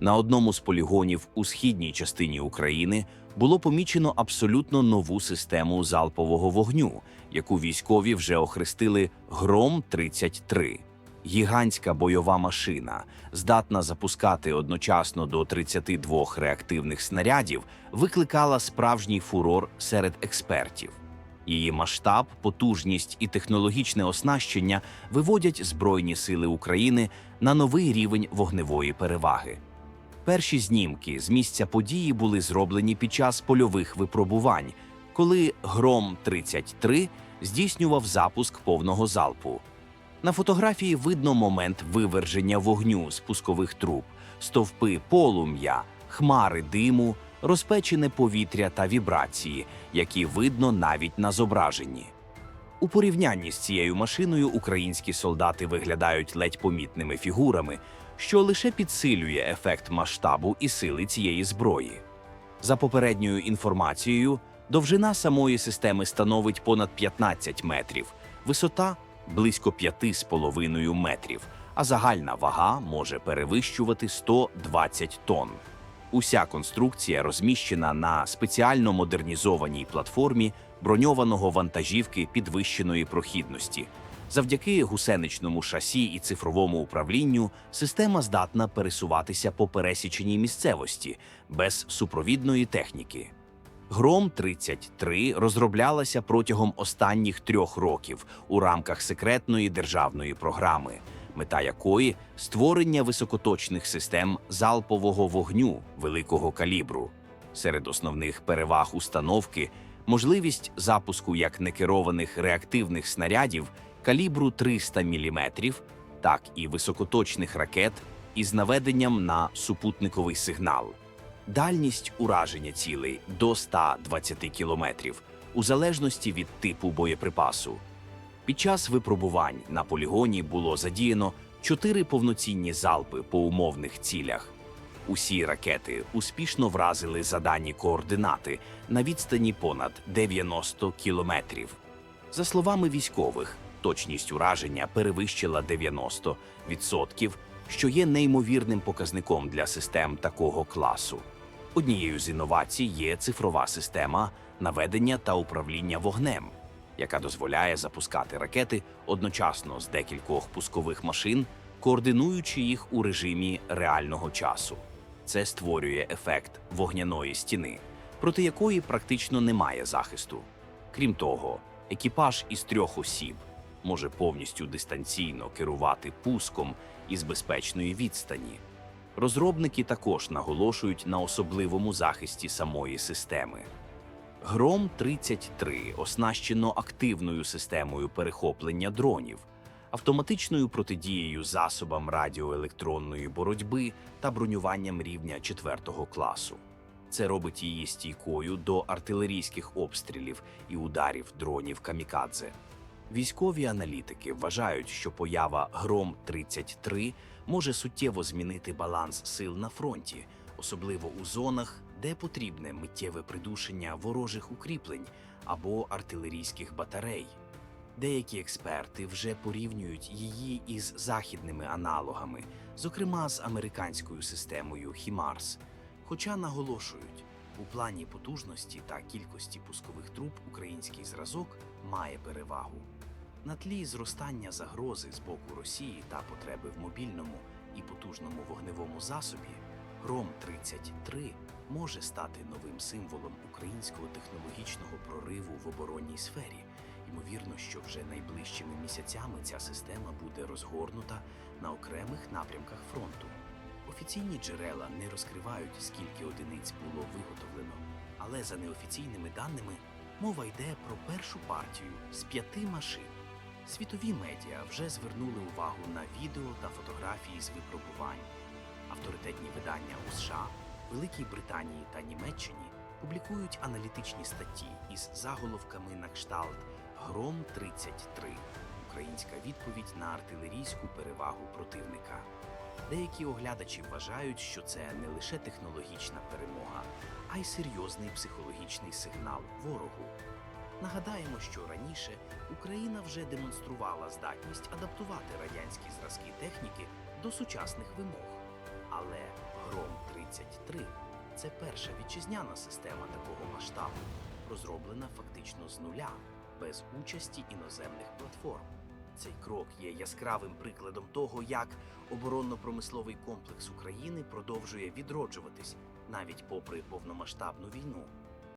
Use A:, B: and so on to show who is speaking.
A: На одному з полігонів у східній частині України було помічено абсолютно нову систему залпового вогню, яку військові вже охрестили Гром 33 Гігантська бойова машина, здатна запускати одночасно до 32 реактивних снарядів, викликала справжній фурор серед експертів. Її масштаб, потужність і технологічне оснащення виводять Збройні сили України на новий рівень вогневої переваги. Перші знімки з місця події були зроблені під час польових випробувань, коли Гром 33 здійснював запуск повного залпу. На фотографії видно момент виверження вогню з пускових труб, стовпи полум'я, хмари диму, розпечене повітря та вібрації, які видно навіть на зображенні. У порівнянні з цією машиною українські солдати виглядають ледь помітними фігурами, що лише підсилює ефект масштабу і сили цієї зброї. За попередньою інформацією, довжина самої системи становить понад 15 метрів, висота близько 5,5 метрів, а загальна вага може перевищувати 120 тонн. Уся конструкція розміщена на спеціально модернізованій платформі броньованого вантажівки підвищеної прохідності. Завдяки гусеничному шасі і цифровому управлінню система здатна пересуватися по пересіченій місцевості без супровідної техніки. Гром 33 розроблялася протягом останніх трьох років у рамках секретної державної програми, мета якої створення високоточних систем залпового вогню великого калібру. Серед основних переваг установки можливість запуску як некерованих реактивних снарядів калібру 300 мм, так і високоточних ракет із наведенням на супутниковий сигнал. Дальність ураження цілей до 120 кілометрів у залежності від типу боєприпасу. Під час випробувань на полігоні було задіяно чотири повноцінні залпи по умовних цілях. Усі ракети успішно вразили задані координати на відстані понад 90 кілометрів. За словами військових, точність ураження перевищила 90%, що є неймовірним показником для систем такого класу. Однією з інновацій є цифрова система наведення та управління вогнем, яка дозволяє запускати ракети одночасно з декількох пускових машин, координуючи їх у режимі реального часу. Це створює ефект вогняної стіни, проти якої практично немає захисту. Крім того, екіпаж із трьох осіб може повністю дистанційно керувати пуском із безпечної відстані. Розробники також наголошують на особливому захисті самої системи. Гром 33 оснащено активною системою перехоплення дронів, автоматичною протидією засобам радіоелектронної боротьби та бронюванням рівня 4 класу. Це робить її стійкою до артилерійських обстрілів і ударів дронів камікадзе. Військові аналітики вважають, що поява Гром 33 може суттєво змінити баланс сил на фронті, особливо у зонах, де потрібне миттєве придушення ворожих укріплень або артилерійських батарей. Деякі експерти вже порівнюють її із західними аналогами, зокрема з американською системою HIMARS, хоча наголошують, у плані потужності та кількості пускових труб український зразок має перевагу. На тлі зростання загрози з боку Росії та потреби в мобільному і потужному вогневому засобі, Гром 33 може стати новим символом українського технологічного прориву в оборонній сфері. Ймовірно, що вже найближчими місяцями ця система буде розгорнута на окремих напрямках фронту. Офіційні джерела не розкривають, скільки одиниць було виготовлено, але за неофіційними даними мова йде про першу партію з п'яти машин. Світові медіа вже звернули увагу на відео та фотографії з випробувань. Авторитетні видання у США, Великій Британії та Німеччині публікують аналітичні статті із заголовками на кшталт Гром 33 Українська відповідь на артилерійську перевагу противника. Деякі оглядачі вважають, що це не лише технологічна перемога, а й серйозний психологічний сигнал ворогу. Нагадаємо, що раніше Україна вже демонструвала здатність адаптувати радянські зразки техніки до сучасних вимог. Але Гром Гром-33 це перша вітчизняна система такого масштабу, розроблена фактично з нуля, без участі іноземних платформ. Цей крок є яскравим прикладом того, як оборонно-промисловий комплекс України продовжує відроджуватись навіть попри повномасштабну війну.